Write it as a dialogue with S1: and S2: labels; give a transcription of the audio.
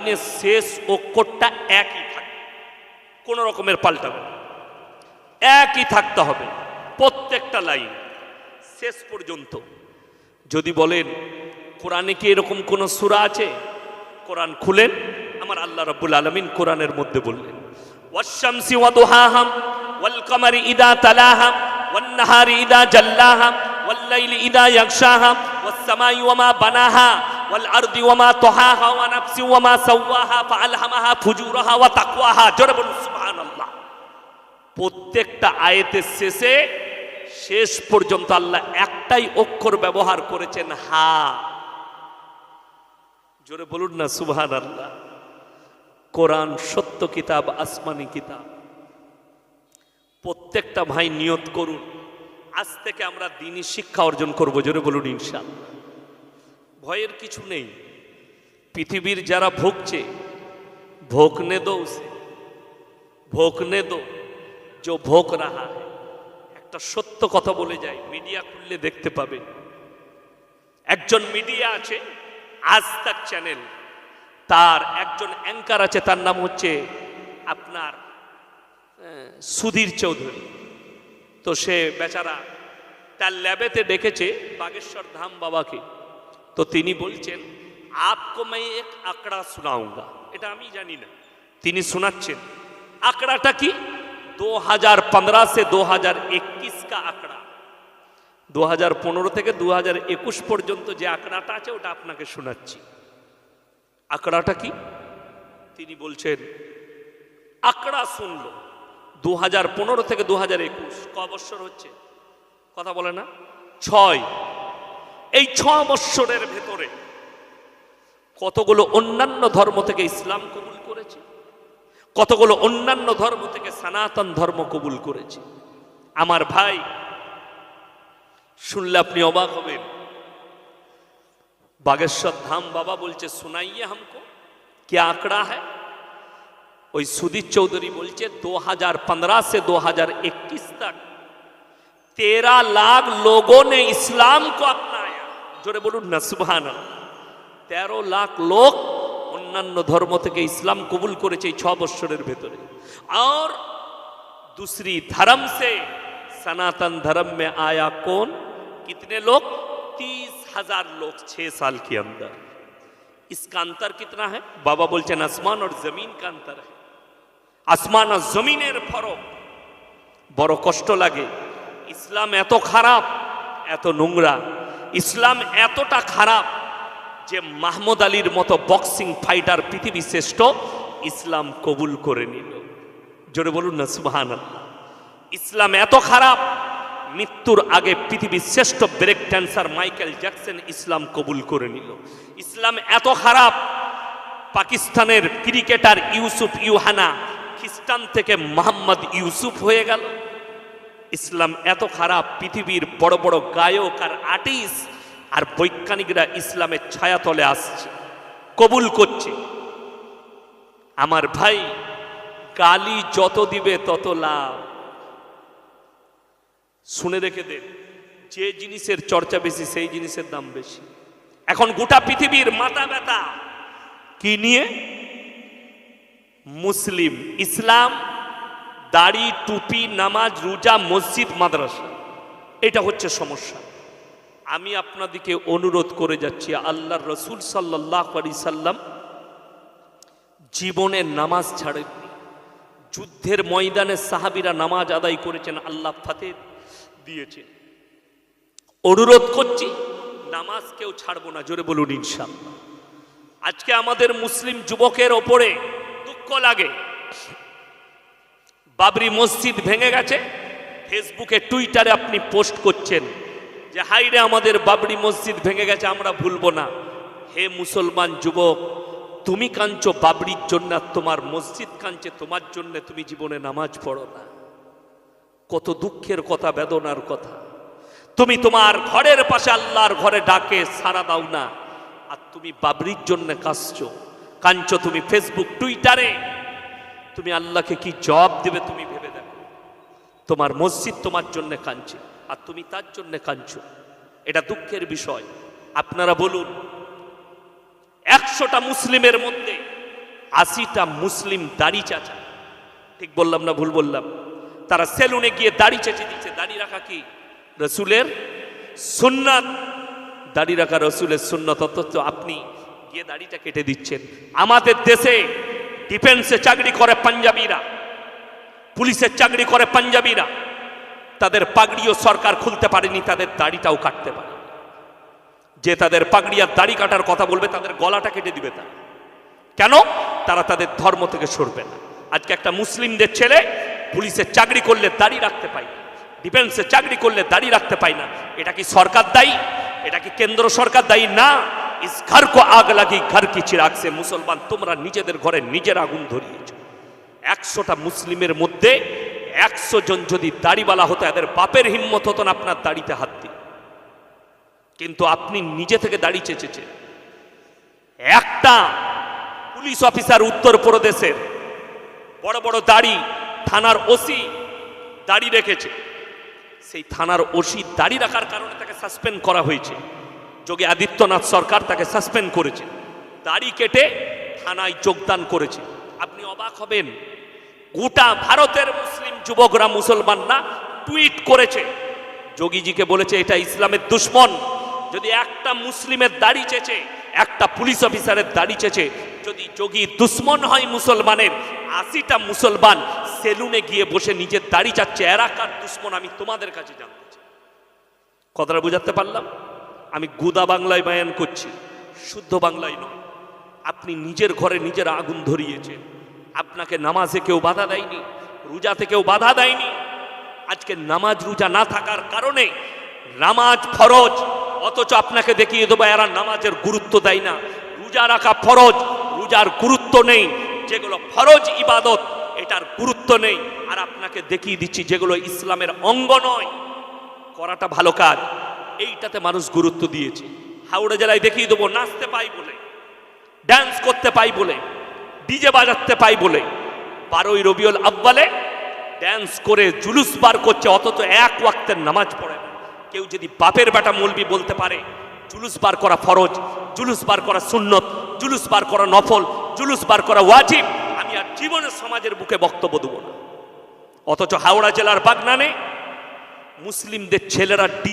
S1: লাইনের শেষ অক্ষরটা একই থাকে। কোনো রকমের পাল্টাবে। একই থাকতে হবে প্রত্যেকটা লাইন। শেষ পর্যন্ত। যদি বলেন, কোরআনে কি এরকম কোন সূরা আছে? কোরআন খুলেন। আমার আল্লাহ রাব্বুল আলামিন কোরআনের মধ্যে বললেন, ওয়াশ-শামসি ওয়া দুহাহা ওয়াল কামারি ইদা তালাহা ওয়ান নাহারি ইদা জাল্লাহা ওয়াল লাইলি ইদা সামাই ওয়া মা বানাহা ওয়াল আরদি ওয়া মা তাহাহা ওয়া নাফসি ওয়া মা জোরে বলুন প্রত্যেকটা আয়াতের শেষে শেষ পর্যন্ত আল্লাহ একটাই অক্ষর ব্যবহার করেছেন, হা। জোরে বলুন না সুবহান আল্লাহ কোরআন সত্য কিতাব, আসমানি কিতাব। প্রত্যেকটা ভাই নিয়ত করুন। আজ থেকে আমরা দিনই শিক্ষা অর্জন করব, জোরে বলুন, ইনশাআল্লাহ। ভয়ের কিছু নেই। পৃথিবীর যারা ভুগছে ভোগনে দো উসে। ভোগনে দো जो ভোগ রাহা একটা সত্য কথা বলে যায় মিডিয়া খুললে দেখতে পাবেন। একজন মিডিয়া আছে, আজ তাক চ্যানেল। তার একজন অ্যাঙ্কার আছে, তার নাম হচ্ছে আপনার সুধীর চৌধুরী। তো সে বেচারা তার ল্যাবেতে ডেকেছে বাগেশ্বর ধাম বাবাকে। তো তিনি বলছেন আপকো মাই এক আঁকড়া শোনাউঙ্গা এটা আমি জানি না তিনি শোনাচ্ছেন আঁকড়াটা কি দু হাজার পনেরো সে দু হাজার একুশ কা আঁকড়া দু হাজার পনেরো থেকে দু হাজার একুশ পর্যন্ত যে আঁকড়াটা আছে ওটা আপনাকে শোনাচ্ছি আঁকড়াটা কি তিনি বলছেন আঁকড়া শুনল দু হাজার পনেরো থেকে দু হাজার একুশ ক বৎসর হচ্ছে কথা বলে না ছয় এই ছ বৎসরের ভেতরে কতগুলো অন্যান্য ধর্ম থেকে ইসলাম কবুল করেছে কতগুলো অন্যান্য ধর্ম থেকে সনাতন ধর্ম কবুল করেছে আমার ভাই শুনলে আপনি অবাক হবেন বাগেশ্বর ধাম বাবা বলছে सुनाइए हमको क्या आंकड़ा है ওই সুদীপ চৌধুরী বলছে 2015 से 2021 तक तेरह लाख लोगों ने इस्लाम को अपनाया জোরে বলুন না সুবহান তেরো লাখ লোক অন্যান্য ধর্ম থেকে ইসলাম কবুল করেছে এই ছ বৎসরের ভেতরে আর दूसरी धर्म से सनातन धर्म में आया कौन कितने लोग तीस हजार लोग छह साल के अंदर इसका अंतर कितना है बाबा बोलते हैं आसमान और जमीन का अंतर है আসমান আর জমিনের ফরক বড় কষ্ট লাগে ইসলাম এত খারাপ এত নোংরা ইসলাম এতটা খারাপ যে মাহমুদ আলীর মতো বক্সিং ফাইটার পৃথিবী শ্রেষ্ঠ, ইসলাম কবুল করে নিল। জোরে বলুন না সুবাহান ইসলাম এত খারাপ, মৃত্যুর আগে পৃথিবীর শ্রেষ্ঠ ব্রেক ড্যান্সার মাইকেল জ্যাকসন ইসলাম কবুল করে নিল। ইসলাম এত খারাপ, পাকিস্তানের ক্রিকেটার ইউসুফ ইউহানা খ্রিস্টান থেকে মোহাম্মদ ইউসুফ হয়ে গেল। ইসলাম এত খারাপ, পৃথিবীর বড় বড় গায়ক আর আর্টিস্ট আর বৈজ্ঞানিকরা ইসলামের ছায়াতলে আসছে, কবুল করছে। আমার ভাই গালি যত দিবে তত লাভ। শুনে রেখে দেন যে জিনিসের চর্চা বেশি সেই জিনিসের দাম বেশি। এখন গোটা পৃথিবীর মাথা ব্যথা। কি নিয়ে? মুসলিম, ইসলাম দাড়ি, টুপি, নামাজ, রোজা, মসজিদ, মাদ্রাসা। এটা হচ্ছে সমস্যা। আমি আপনাদেরকে অনুরোধ করে যাচ্ছি, আল্লাহর রসুল সাল্লাহ আলি সাল্লাম জীবনে নামাজ ছাড়েননি। যুদ্ধের ময়দানে সাহাবিরা নামাজ আদায় করেছেন, আল্লাহ ফাতে দিয়েছেন। অনুরোধ করছি, নামাজ কেউ ছাড়বো না, জোরে বলুন ইনশাল্লাহ আজকে আমাদের মুসলিম যুবকের ওপরে দুঃখ লাগে। বাবরি মসজিদ ভেঙে গেছে। ফেসবুকে, টুইটারে আপনি পোস্ট করছেন যে হাইরে আমাদের বাবরি মসজিদ ভেঙে গেছে, আমরা ভুলবো না। হে মুসলমান যুবক, তুমি কাঞ্চ বাবরির জন্য তোমার মসজিদ কাঁদছে, তোমার জন্য তুমি জীবনে নামাজ পড়ো না। কত দুঃখের কথা, বেদনার কথা। তুমি তোমার ঘরের পাশে আল্লাহর ঘরে ডাকে সারা দাও না। আর তুমি বাবরির জন্য কাঁদছো। কাঞ্চ তুমি ফেসবুক, টুইটারে। তুমি আল্লাহকে কি জবাব দেবে তুমি ভেবে দেখো। তোমার মসজিদ তোমার জন্য কাঁদছে, আর তুমি তার জন্য কাঁদছো। এটা দুঃখের বিষয়। আপনারা বলুন, একশোটা মুসলিমের মধ্যে আশিটা মুসলিম দাড়ি চাচা। ঠিক বললাম না ভুল বললাম? তারা সেলুনে গিয়ে দাড়ি চেঁচে দিচ্ছে। দাড়ি রাখা কি? রসুলের সুন্নাত। দাড়ি রাখা রসুলের সুন্নত, অথচ আপনি গিয়ে দাড়িটা কেটে দিচ্ছেন। আমাদের দেশে ডিফেন্সে চাকরি করে পাঞ্জাবিরা পুলিশের চাকরি করে পাঞ্জাবিরা, তাদের পাগড়িও সরকার খুলতে পারেনি, তাদের দাড়িটাও কাটতে পারে যে তাদের পাগড়ি আর দাড়ি কাটার কথা বলবে, তাদের গলাটা কেটে দিবে তারা। কেন? তারা তাদের ধর্ম থেকে সরবে না। আজকে একটা মুসলিমদের ছেলে পুলিশের চাকরি করলে দাড়ি রাখতে পায় না, ডিফেন্সে চাকরি করলে দাড়ি রাখতে পায় না। এটা কি সরকার দায়ী? এটা কি কেন্দ্র সরকার দায়ী? না। ইস ঘর কো আগ লাগি ঘর কি চিরাগ সে মুসলমান তোমরা নিজেদের ঘরে নিজের আগুন ধরিয়েছ একশোটা মুসলিমের মধ্যে একশো জন যদি দাড়িওয়ালা হতো এদের বাপের হিম্মত হতো না আপনার দাড়িতে হাত দিয়ে কিন্তু আপনি নিজে থেকে দাড়ি চেঁচেছেন। একটা পুলিশ অফিসার উত্তরপ্রদেশের বড় বড় দাড়ি থানার ওসি দাড়ি রেখেছে। সেই থানার ওসি দাড়ি রাখার কারণে তাকে সাসপেন্ড করা হয়েছে। যোগী আদিত্যনাথ সরকার তাকে সাসপেন্ড করেছে। দাড়ি কেটে থানায় যোগদান করেছে। আপনি অবাক হবেন, গোটা ভারতের মুসলিম যুবকরা মুসলমানরা টুইট করেছে। যোগীজিকে বলেছে, এটা ইসলামের দুশ্মন। যদি একটা মুসলিমের দাড়ি চেচে, একটা পুলিশ অফিসারের দাড়ি চেচে, যদি যোগী দুশ্মন হয় মুসলমানের, আশিটা মুসলমান সেলুনে গিয়ে বসে নিজের দাড়ি চাচ্ছে এরা কার দুশ্মন আমি তোমাদের কাছে জানতে চাই। কথাটা বুঝাতে পারলাম? আমি গুদা বাংলায় বায়ান করছি, শুদ্ধ বাংলায় নয়। আপনি নিজের ঘরে নিজের আগুন ধরিয়েছেন। আপনাকে নামাজে কেউ বাধা দেয়নি, রোজাতে কেউ বাধা দেয়নি। আজকে নামাজ রোজা না থাকার কারণে নামাজ ফরজ, অথচ আপনাকে দেখিয়ে দেবো এরা নামাজের গুরুত্ব দেয় না। রোজা রাখা ফরজ, রোজার গুরুত্ব নেই। যেগুলো ফরজ ইবাদত, এটার গুরুত্ব নেই। আর আপনাকে দেখিয়ে দিচ্ছি যেগুলো ইসলামের অঙ্গ নয়। করাটা ভালো কাজ। এইটাতে মানুষ গুরুত্ব দিয়েছে। হাওড়া জেলায় দেখিয়ে দেবো, নাচতে পাই বলে ড্যান্স করতে পাই বলে ডিজে বাজাতে পাই বলে, বারোই রবিউল আব্বালে ড্যান্স করে জুলুস বার করছে, অথচ এক ওয়াক্তের নামাজ পড়ে কেউ যদি বাপের বেটা মলবি বলতে পারে, জুলুস বার করা ফরজ, জুলুস বার করা সুন্নত, জুলুস বার করা নফল, জুলুস বার করা ওয়াজিব, আমি আর জীবনের সমাজের বুকে বক্তব্য দেবো না। অথচ হাওড়া জেলার বাগনানে মুসলিমদের ছেলেরা ডি